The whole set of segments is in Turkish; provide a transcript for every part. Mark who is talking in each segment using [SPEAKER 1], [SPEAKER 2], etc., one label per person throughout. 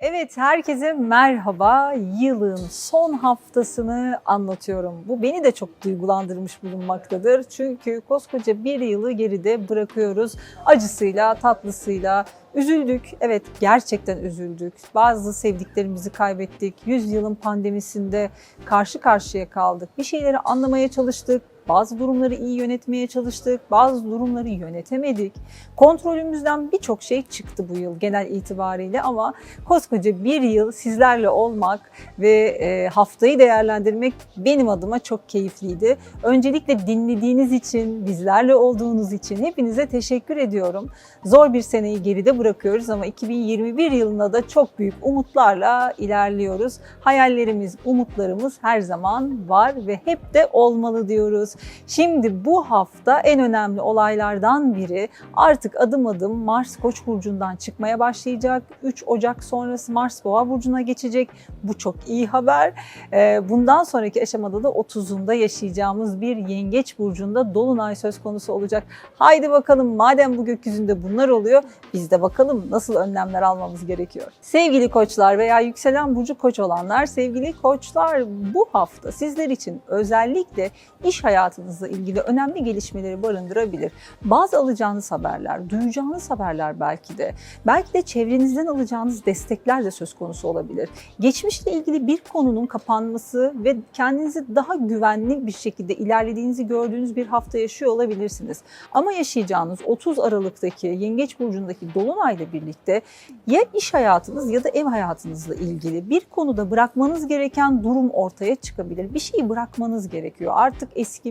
[SPEAKER 1] Evet, herkese merhaba. Yılın son haftasını anlatıyorum. Bu beni de çok duygulandırmış bulunmaktadır. Çünkü koskoca bir yılı geride bırakıyoruz. Acısıyla, tatlısıyla, Üzüldük, evet gerçekten üzüldük. Bazı sevdiklerimizi kaybettik. Yüzyılın pandemisinde karşı karşıya kaldık. Bir şeyleri anlamaya çalıştık. Bazı durumları iyi yönetmeye çalıştık, bazı durumları yönetemedik. Kontrolümüzden birçok şey çıktı bu yıl genel itibariyle ama koskoca bir yıl sizlerle olmak ve e, haftayı değerlendirmek benim adıma çok keyifliydi. Öncelikle dinlediğiniz için, bizlerle olduğunuz için hepinize teşekkür ediyorum. Zor bir seneyi geride bırakıyoruz ama 2021 yılında da çok büyük umutlarla ilerliyoruz. Hayallerimiz, umutlarımız her zaman var ve hep de olmalı diyoruz. Şimdi bu hafta en önemli olaylardan biri artık adım adım Mars Koç burcundan çıkmaya başlayacak. 3 Ocak sonrası Mars Boğa burcuna geçecek. Bu çok iyi haber. Ee, Bundan sonraki aşamada da 30'unda yaşayacağımız bir Yengeç burcunda dolunay söz konusu olacak. Haydi bakalım madem bu gökyüzünde bunlar oluyor biz de bakalım nasıl önlemler almamız gerekiyor. Sevgili koçlar veya yükselen burcu koç olanlar, sevgili koçlar bu hafta sizler için özellikle iş hayatınızla ilgili önemli gelişmeleri barındırabilir. Bazı alacağınız haberler, duyacağınız haberler belki de, belki de çevrenizden alacağınız destekler de söz konusu olabilir. Geçmişle ilgili bir konunun kapanması ve kendinizi daha güvenli bir şekilde ilerlediğinizi gördüğünüz bir hafta yaşıyor olabilirsiniz. Ama yaşayacağınız 30 Aralık'taki Yengeç Burcu'ndaki Dolunay'la birlikte ya iş hayatınız ya da ev hayatınızla ilgili bir konuda bırakmanız gereken durum ortaya çıkabilir. Bir şeyi bırakmanız gerekiyor. Artık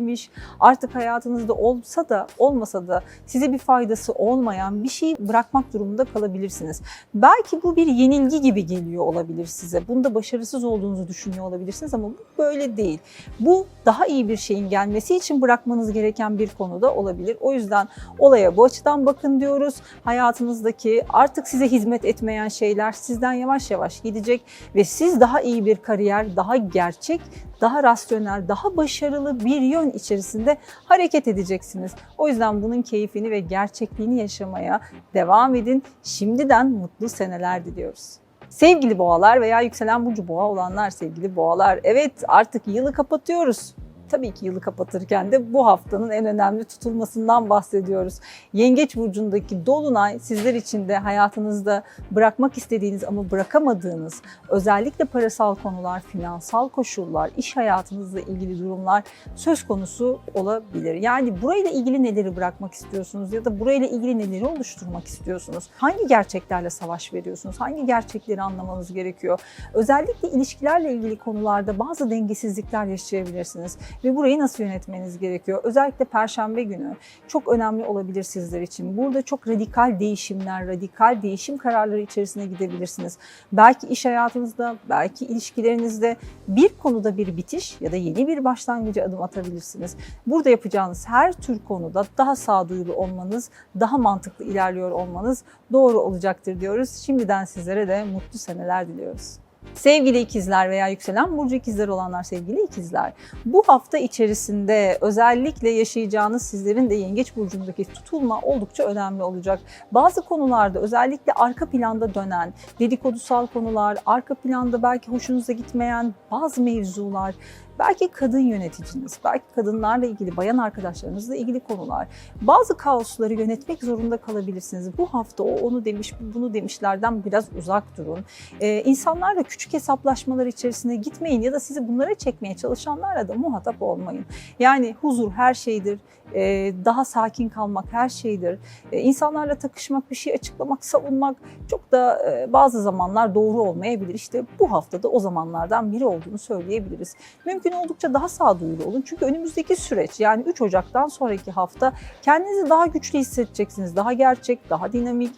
[SPEAKER 1] eskimiş, artık hayatınızda olsa da olmasa da size bir faydası olmayan bir şeyi bırakmak durumunda kalabilirsiniz. Belki bu bir yenilgi gibi geliyor olabilir size. Bunda başarısız olduğunuzu düşünüyor olabilirsiniz ama bu böyle değil. Bu daha iyi bir şeyin gelmesi için bırakmanız gereken bir konuda olabilir. O yüzden olaya bu açıdan bakın diyoruz. Hayatınızdaki artık size hizmet etmeyen şeyler sizden yavaş yavaş gidecek ve siz daha iyi bir kariyer, daha gerçek, daha rasyonel, daha başarılı bir yön içerisinde hareket edeceksiniz. O yüzden bunun keyfini ve gerçekliğini yaşamaya devam edin. Şimdiden mutlu seneler diliyoruz. Sevgili boğalar veya yükselen burcu boğa olanlar sevgili boğalar. Evet artık yılı kapatıyoruz. Tabii ki yılı kapatırken de bu haftanın en önemli tutulmasından bahsediyoruz. Yengeç burcundaki dolunay sizler için de hayatınızda bırakmak istediğiniz ama bırakamadığınız özellikle parasal konular, finansal koşullar, iş hayatınızla ilgili durumlar söz konusu olabilir. Yani burayla ilgili neleri bırakmak istiyorsunuz ya da burayla ilgili neleri oluşturmak istiyorsunuz? Hangi gerçeklerle savaş veriyorsunuz? Hangi gerçekleri anlamanız gerekiyor? Özellikle ilişkilerle ilgili konularda bazı dengesizlikler yaşayabilirsiniz ve burayı nasıl yönetmeniz gerekiyor? Özellikle perşembe günü çok önemli olabilir sizler için. Burada çok radikal değişimler, radikal değişim kararları içerisine gidebilirsiniz. Belki iş hayatınızda, belki ilişkilerinizde bir konuda bir bitiş ya da yeni bir başlangıcı adım atabilirsiniz. Burada yapacağınız her tür konuda daha sağduyulu olmanız, daha mantıklı ilerliyor olmanız doğru olacaktır diyoruz. Şimdiden sizlere de mutlu seneler diliyoruz. Sevgili ikizler veya yükselen burcu ikizler olanlar sevgili ikizler. Bu hafta içerisinde özellikle yaşayacağınız sizlerin de yengeç burcundaki tutulma oldukça önemli olacak. Bazı konularda özellikle arka planda dönen dedikodusal konular, arka planda belki hoşunuza gitmeyen bazı mevzular, belki kadın yöneticiniz, belki kadınlarla ilgili, bayan arkadaşlarınızla ilgili konular. Bazı kaosları yönetmek zorunda kalabilirsiniz. Bu hafta o onu demiş, bu bunu demişlerden biraz uzak durun. Ee, insanlarla küçük hesaplaşmalar içerisine gitmeyin ya da sizi bunlara çekmeye çalışanlarla da muhatap olmayın. Yani huzur her şeydir, daha sakin kalmak her şeydir. Ee, insanlarla takışmak, bir şey açıklamak, savunmak çok da e, bazı zamanlar doğru olmayabilir. İşte bu haftada o zamanlardan biri olduğunu söyleyebiliriz. Mümkün oldukça daha sağduyulu olun. Çünkü önümüzdeki süreç yani 3 Ocak'tan sonraki hafta kendinizi daha güçlü hissedeceksiniz. Daha gerçek, daha dinamik,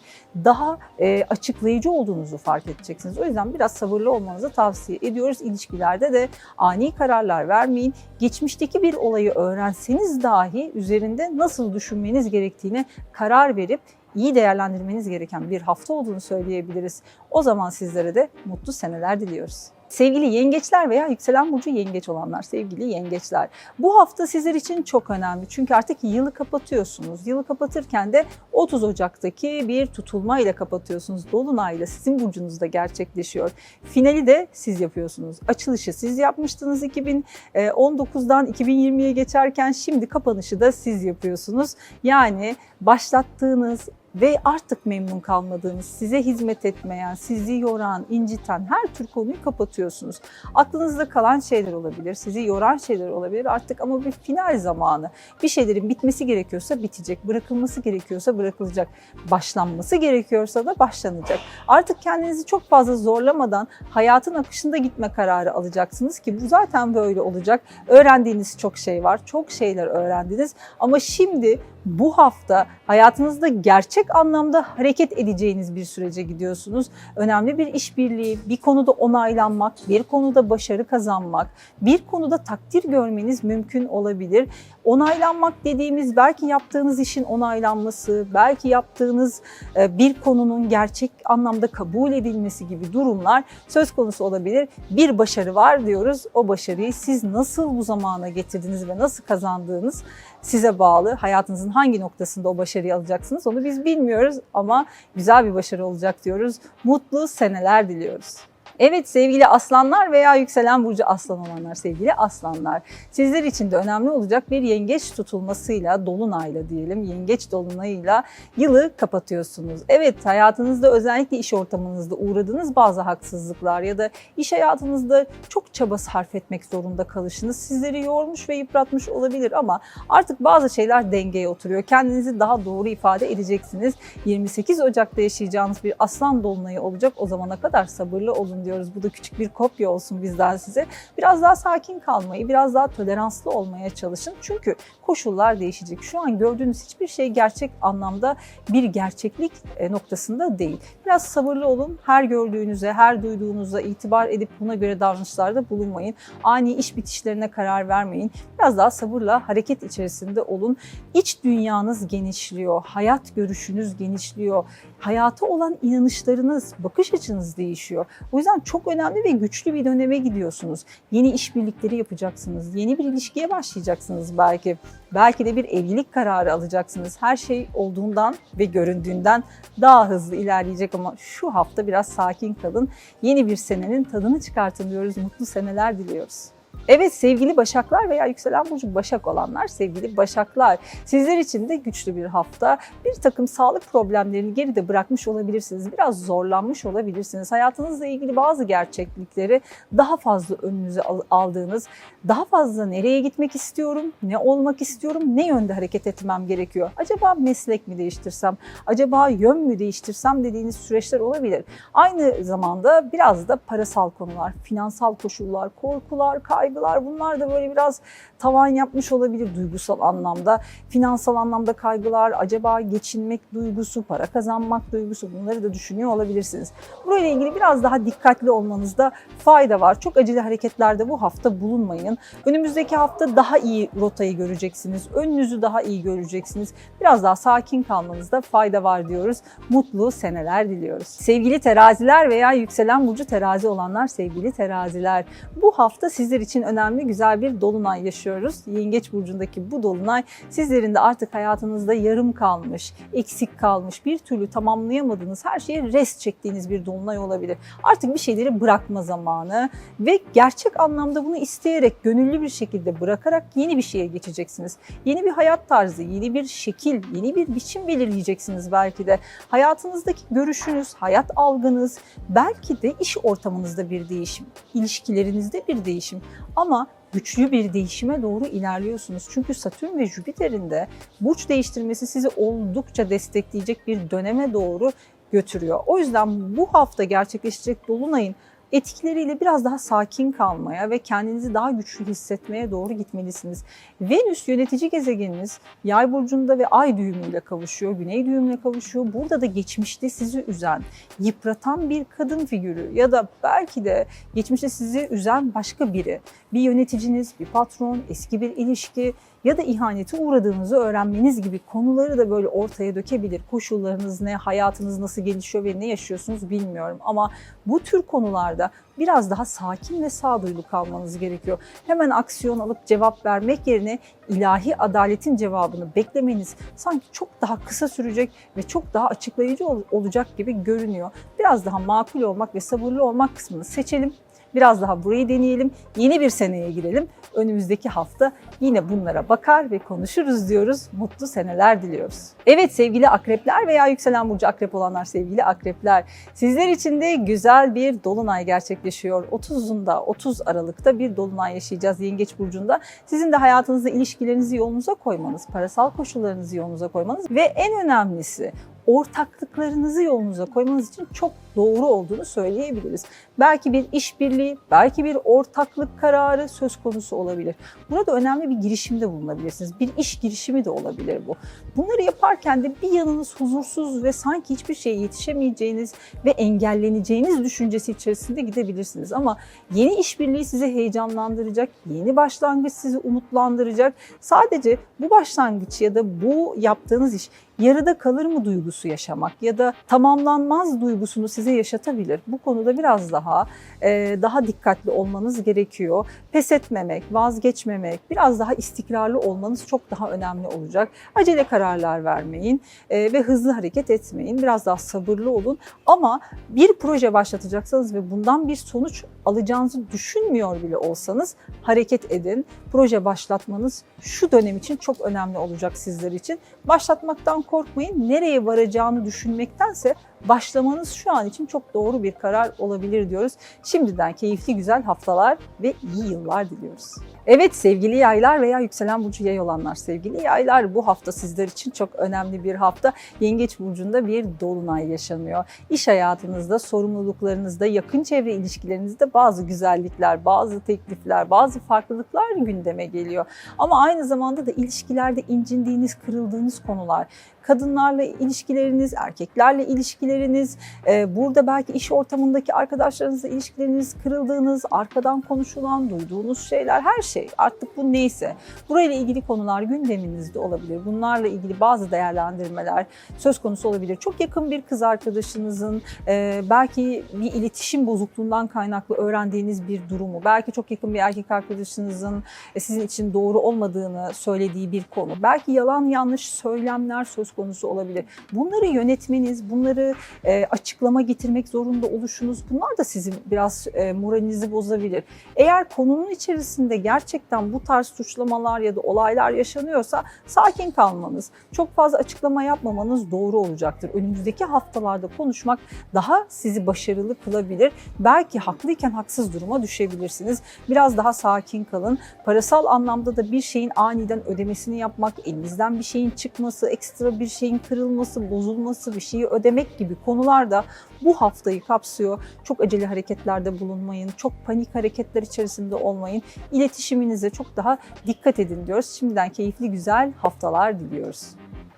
[SPEAKER 1] daha e, açıklayıcı olduğunuzu fark edeceksiniz. O yüzden biraz sabırlı olmanızı tavsiye ediyoruz. İlişkilerde de ani kararlar vermeyin. Geçmişteki bir olayı öğrenseniz dahi üzerinde nasıl düşünmeniz gerektiğine karar verip iyi değerlendirmeniz gereken bir hafta olduğunu söyleyebiliriz. O zaman sizlere de mutlu seneler diliyoruz. Sevgili yengeçler veya yükselen burcu yengeç olanlar, sevgili yengeçler. Bu hafta sizler için çok önemli. Çünkü artık yılı kapatıyorsunuz. Yılı kapatırken de 30 Ocak'taki bir tutulma ile kapatıyorsunuz. Dolunayla sizin burcunuzda gerçekleşiyor. Finali de siz yapıyorsunuz. Açılışı siz yapmıştınız 2019'dan 2020'ye geçerken şimdi kapanışı da siz yapıyorsunuz. Yani başlattığınız ve artık memnun kalmadığınız, size hizmet etmeyen, sizi yoran, inciten her tür konuyu kapatıyorsunuz. Aklınızda kalan şeyler olabilir, sizi yoran şeyler olabilir artık ama bir final zamanı. Bir şeylerin bitmesi gerekiyorsa bitecek, bırakılması gerekiyorsa bırakılacak, başlanması gerekiyorsa da başlanacak. Artık kendinizi çok fazla zorlamadan hayatın akışında gitme kararı alacaksınız ki bu zaten böyle olacak. Öğrendiğiniz çok şey var, çok şeyler öğrendiniz ama şimdi bu hafta hayatınızda gerçek anlamda hareket edeceğiniz bir sürece gidiyorsunuz. Önemli bir işbirliği, bir konuda onaylanmak, bir konuda başarı kazanmak, bir konuda takdir görmeniz mümkün olabilir. Onaylanmak dediğimiz belki yaptığınız işin onaylanması, belki yaptığınız e, bir konunun gerçek anlamda kabul edilmesi gibi durumlar söz konusu olabilir. Bir başarı var diyoruz. O başarıyı siz nasıl bu zamana getirdiniz ve nasıl kazandığınız size bağlı. Hayatınızın hangi noktasında o başarıyı alacaksınız onu biz bilmiyoruz ama güzel bir başarı olacak diyoruz. Mutlu seneler diliyoruz. Evet sevgili aslanlar veya yükselen burcu aslan olanlar sevgili aslanlar. Sizler için de önemli olacak bir yengeç tutulmasıyla, dolunayla diyelim, yengeç dolunayıyla yılı kapatıyorsunuz. Evet hayatınızda özellikle iş ortamınızda uğradığınız bazı haksızlıklar ya da iş hayatınızda çok çaba sarf etmek zorunda kalışınız sizleri yormuş ve yıpratmış olabilir ama artık bazı şeyler dengeye oturuyor. Kendinizi daha doğru ifade edeceksiniz. 28 Ocak'ta yaşayacağınız bir aslan dolunayı olacak. O zamana kadar sabırlı olun diyoruz. Bu da küçük bir kopya olsun bizden size. Biraz daha sakin kalmayı, biraz daha toleranslı olmaya çalışın. Çünkü koşullar değişecek. Şu an gördüğünüz hiçbir şey gerçek anlamda bir gerçeklik e, noktasında değil. Biraz sabırlı olun. Her gördüğünüze, her duyduğunuza itibar edip buna göre davranışlarda bulunmayın. Ani iş bitişlerine karar vermeyin. Biraz daha sabırla hareket içerisinde olun. İç dünyanız genişliyor, hayat görüşünüz genişliyor, hayata olan inanışlarınız, bakış açınız değişiyor. O yüzden çok önemli ve güçlü bir döneme gidiyorsunuz. Yeni işbirlikleri yapacaksınız, yeni bir ilişkiye başlayacaksınız belki. Belki de bir evlilik kararı alacaksınız. Her şey olduğundan ve göründüğünden daha hızlı ilerleyecek ama şu hafta biraz sakin kalın. Yeni bir senenin tadını çıkartın diyoruz. Mutlu seneler diliyoruz. Evet sevgili Başaklar veya yükselen burcu Başak olanlar sevgili Başaklar. Sizler için de güçlü bir hafta. Bir takım sağlık problemlerini geride bırakmış olabilirsiniz. Biraz zorlanmış olabilirsiniz. Hayatınızla ilgili bazı gerçeklikleri daha fazla önünüze aldığınız, daha fazla nereye gitmek istiyorum, ne olmak istiyorum, ne yönde hareket etmem gerekiyor? Acaba meslek mi değiştirsem, acaba yön mü değiştirsem dediğiniz süreçler olabilir. Aynı zamanda biraz da parasal konular, finansal koşullar, korkular, kaygılar bunlar da böyle biraz tavan yapmış olabilir duygusal anlamda. Finansal anlamda kaygılar, acaba geçinmek duygusu, para kazanmak duygusu bunları da düşünüyor olabilirsiniz. Burayla ilgili biraz daha dikkatli olmanızda fayda var. Çok acele hareketlerde bu hafta bulunmayın. Önümüzdeki hafta daha iyi rotayı göreceksiniz. Önünüzü daha iyi göreceksiniz. Biraz daha sakin kalmanızda fayda var diyoruz. Mutlu seneler diliyoruz. Sevgili teraziler veya yükselen burcu terazi olanlar sevgili teraziler. Bu hafta sizler için önemli güzel bir dolunay yaşıyoruz. Yengeç burcundaki bu dolunay sizlerin de artık hayatınızda yarım kalmış, eksik kalmış, bir türlü tamamlayamadığınız her şeye rest çektiğiniz bir dolunay olabilir. Artık bir şeyleri bırakma zamanı ve gerçek anlamda bunu isteyerek, gönüllü bir şekilde bırakarak yeni bir şeye geçeceksiniz. Yeni bir hayat tarzı, yeni bir şekil, yeni bir biçim belirleyeceksiniz belki de. Hayatınızdaki görüşünüz, hayat algınız, belki de iş ortamınızda bir değişim, ilişkilerinizde bir değişim. Ama güçlü bir değişime doğru ilerliyorsunuz. Çünkü Satürn ve Jüpiter'in de burç değiştirmesi sizi oldukça destekleyecek bir döneme doğru götürüyor. O yüzden bu hafta gerçekleşecek dolunayın etkileriyle biraz daha sakin kalmaya ve kendinizi daha güçlü hissetmeye doğru gitmelisiniz. Venüs yönetici gezegeniniz yay burcunda ve ay düğümüyle kavuşuyor, güney düğümüyle kavuşuyor. Burada da geçmişte sizi üzen, yıpratan bir kadın figürü ya da belki de geçmişte sizi üzen başka biri, bir yöneticiniz, bir patron, eski bir ilişki ya da ihanete uğradığınızı öğrenmeniz gibi konuları da böyle ortaya dökebilir. Koşullarınız ne, hayatınız nasıl gelişiyor ve ne yaşıyorsunuz bilmiyorum ama bu tür konularda biraz daha sakin ve sağduyulu kalmanız gerekiyor. Hemen aksiyon alıp cevap vermek yerine ilahi adaletin cevabını beklemeniz sanki çok daha kısa sürecek ve çok daha açıklayıcı ol- olacak gibi görünüyor. Biraz daha makul olmak ve sabırlı olmak kısmını seçelim. Biraz daha burayı deneyelim. Yeni bir seneye girelim. Önümüzdeki hafta yine bunlara bakar ve konuşuruz diyoruz. Mutlu seneler diliyoruz. Evet sevgili akrepler veya yükselen burcu akrep olanlar sevgili akrepler. Sizler için de güzel bir dolunay gerçekleşiyor. 30'unda 30 Aralık'ta bir dolunay yaşayacağız Yengeç burcunda. Sizin de hayatınızda ilişkilerinizi yolunuza koymanız, parasal koşullarınızı yolunuza koymanız ve en önemlisi ortaklıklarınızı yolunuza koymanız için çok doğru olduğunu söyleyebiliriz. Belki bir işbirliği, belki bir ortaklık kararı söz konusu olabilir. Burada önemli bir girişimde bulunabilirsiniz. Bir iş girişimi de olabilir bu. Bunları yaparken de bir yanınız huzursuz ve sanki hiçbir şeye yetişemeyeceğiniz ve engelleneceğiniz düşüncesi içerisinde gidebilirsiniz. Ama yeni işbirliği sizi heyecanlandıracak, yeni başlangıç sizi umutlandıracak. Sadece bu başlangıç ya da bu yaptığınız iş yarıda kalır mı duygusu yaşamak ya da tamamlanmaz duygusunu size yaşatabilir. Bu konuda biraz daha e, daha dikkatli olmanız gerekiyor. Pes etmemek, vazgeçmemek, biraz daha istikrarlı olmanız çok daha önemli olacak. Acele kararlar vermeyin e, ve hızlı hareket etmeyin. Biraz daha sabırlı olun ama bir proje başlatacaksanız ve bundan bir sonuç alacağınızı düşünmüyor bile olsanız hareket edin. Proje başlatmanız şu dönem için çok önemli olacak sizler için. Başlatmaktan korkmayın. Nereye varacağını düşünmektense başlamanız şu an için çok doğru bir karar olabilir diyoruz. Şimdiden keyifli güzel haftalar ve iyi yıllar diliyoruz. Evet sevgili yaylar veya yükselen burcu yay olanlar sevgili yaylar bu hafta sizler için çok önemli bir hafta. Yengeç burcunda bir dolunay yaşanıyor. İş hayatınızda, sorumluluklarınızda, yakın çevre ilişkilerinizde bazı güzellikler, bazı teklifler, bazı farklılıklar gündeme geliyor. Ama aynı zamanda da ilişkilerde incindiğiniz, kırıldığınız konular, kadınlarla ilişkileriniz, erkeklerle ilişkileriniz, e, burada belki iş ortamındaki arkadaşlarınızla ilişkileriniz, kırıldığınız, arkadan konuşulan, duyduğunuz şeyler, her şey artık bu neyse. Burayla ilgili konular gündeminizde olabilir. Bunlarla ilgili bazı değerlendirmeler söz konusu olabilir. Çok yakın bir kız arkadaşınızın e, belki bir iletişim bozukluğundan kaynaklı öğrendiğiniz bir durumu, belki çok yakın bir erkek arkadaşınızın e, sizin için doğru olmadığını söylediği bir konu, belki yalan yanlış söylemler söz konusu olabilir. Bunları yönetmeniz, bunları e, açıklama getirmek zorunda oluşunuz bunlar da sizin biraz e, moralinizi bozabilir. Eğer konunun içerisinde gerçekten bu tarz suçlamalar ya da olaylar yaşanıyorsa sakin kalmanız, çok fazla açıklama yapmamanız doğru olacaktır. Önümüzdeki haftalarda konuşmak daha sizi başarılı kılabilir. Belki haklıyken haksız duruma düşebilirsiniz. Biraz daha sakin kalın. Parasal anlamda da bir şeyin aniden ödemesini yapmak, elinizden bir şeyin çıkması, ekstra bir şeyin kırılması, bozulması, bir şeyi ödemek gibi konular da bu haftayı kapsıyor. Çok acele hareketlerde bulunmayın, çok panik hareketler içerisinde olmayın. İletişiminize çok daha dikkat edin diyoruz. Şimdiden keyifli güzel haftalar diliyoruz.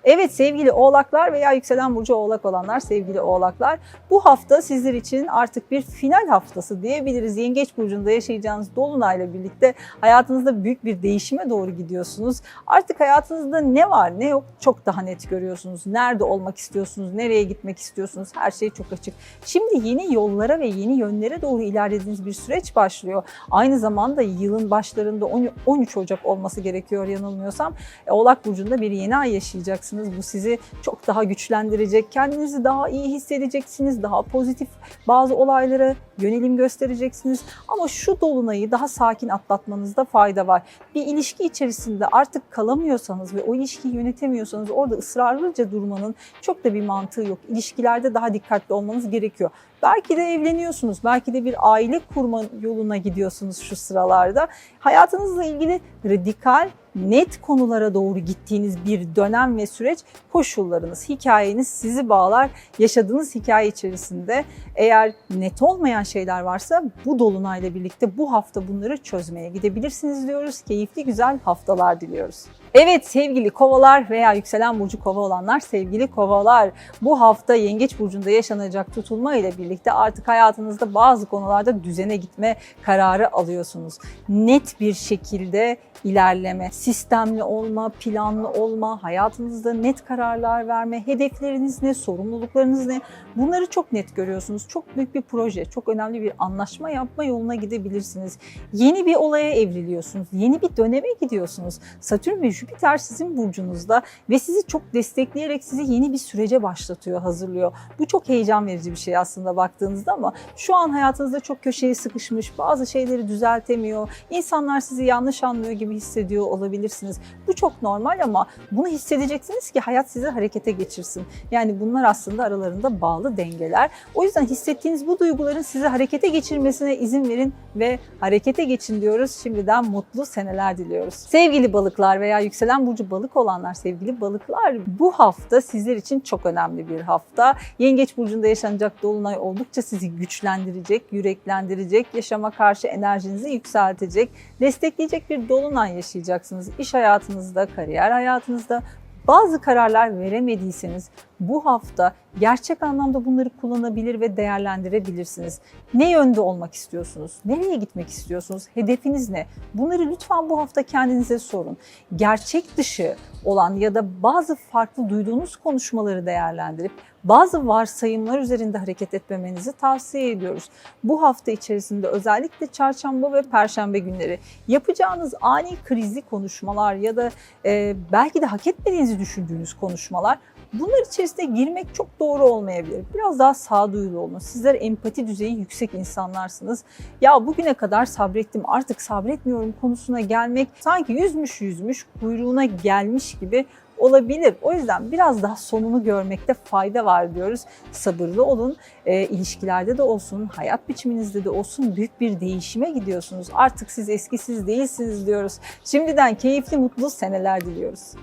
[SPEAKER 1] Evet sevgili oğlaklar veya yükselen burcu oğlak olanlar sevgili oğlaklar bu hafta sizler için artık bir final haftası diyebiliriz. Yengeç burcunda yaşayacağınız dolunayla birlikte hayatınızda büyük bir değişime doğru gidiyorsunuz. Artık hayatınızda ne var ne yok çok daha net görüyorsunuz. Nerede olmak istiyorsunuz, nereye gitmek istiyorsunuz her şey çok açık. Şimdi yeni yollara ve yeni yönlere doğru ilerlediğiniz bir süreç başlıyor. Aynı zamanda yılın başlarında 13 Ocak olması gerekiyor yanılmıyorsam. E, Oğlak burcunda bir yeni ay yaşayacaksınız. Bu sizi çok daha güçlendirecek. Kendinizi daha iyi hissedeceksiniz. Daha pozitif bazı olaylara yönelim göstereceksiniz. Ama şu dolunayı daha sakin atlatmanızda fayda var. Bir ilişki içerisinde artık kalamıyorsanız ve o ilişkiyi yönetemiyorsanız orada ısrarlıca durmanın çok da bir mantığı yok. İlişkilerde daha dikkatli olmanız gerekiyor. Belki de evleniyorsunuz, belki de bir aile kurma yoluna gidiyorsunuz şu sıralarda. Hayatınızla ilgili radikal, net konulara doğru gittiğiniz bir dönem ve süreç koşullarınız, hikayeniz sizi bağlar. Yaşadığınız hikaye içerisinde eğer net olmayan şeyler varsa bu dolunayla birlikte bu hafta bunları çözmeye gidebilirsiniz diyoruz. Keyifli güzel haftalar diliyoruz. Evet sevgili kovalar veya yükselen burcu kova olanlar sevgili kovalar bu hafta yengeç burcunda yaşanacak tutulma ile birlikte artık hayatınızda bazı konularda düzene gitme kararı alıyorsunuz. Net bir şekilde ilerleme, sistemli olma, planlı olma, hayatınızda net kararlar verme, hedefleriniz ne, sorumluluklarınız ne bunları çok net görüyorsunuz. Çok büyük bir proje, çok önemli bir anlaşma yapma yoluna gidebilirsiniz. Yeni bir olaya evriliyorsunuz, yeni bir döneme gidiyorsunuz. Satürn ve Jüpiter sizin burcunuzda ve sizi çok destekleyerek sizi yeni bir sürece başlatıyor, hazırlıyor. Bu çok heyecan verici bir şey aslında baktığınızda ama şu an hayatınızda çok köşeye sıkışmış, bazı şeyleri düzeltemiyor, insanlar sizi yanlış anlıyor gibi hissediyor olabilirsiniz. Bu çok normal ama bunu hissedeceksiniz ki hayat sizi harekete geçirsin. Yani bunlar aslında aralarında bağlı dengeler. O yüzden hissettiğiniz bu duyguların sizi harekete geçirmesine izin verin ve harekete geçin diyoruz. Şimdiden mutlu seneler diliyoruz. Sevgili balıklar veya yükselen burcu balık olanlar, sevgili balıklar bu hafta sizler için çok önemli bir hafta. Yengeç burcunda yaşanacak dolunay oldukça sizi güçlendirecek, yüreklendirecek, yaşama karşı enerjinizi yükseltecek, destekleyecek bir dolunay yaşayacaksınız. İş hayatınızda, kariyer hayatınızda bazı kararlar veremediyseniz bu hafta gerçek anlamda bunları kullanabilir ve değerlendirebilirsiniz. Ne yönde olmak istiyorsunuz? Nereye gitmek istiyorsunuz? Hedefiniz ne? Bunları lütfen bu hafta kendinize sorun. Gerçek dışı olan ya da bazı farklı duyduğunuz konuşmaları değerlendirip bazı varsayımlar üzerinde hareket etmemenizi tavsiye ediyoruz. Bu hafta içerisinde özellikle çarşamba ve perşembe günleri yapacağınız ani krizli konuşmalar ya da e, belki de hak etmediğinizi düşündüğünüz konuşmalar Bunlar içerisine girmek çok doğru olmayabilir. Biraz daha sağduyulu olun. Sizler empati düzeyi yüksek insanlarsınız. Ya bugüne kadar sabrettim artık sabretmiyorum konusuna gelmek sanki yüzmüş yüzmüş kuyruğuna gelmiş gibi olabilir. O yüzden biraz daha sonunu görmekte fayda var diyoruz. Sabırlı olun. E, ilişkilerde de olsun, hayat biçiminizde de olsun büyük bir değişime gidiyorsunuz. Artık siz eskisiz değilsiniz diyoruz. Şimdiden keyifli, mutlu seneler diliyoruz.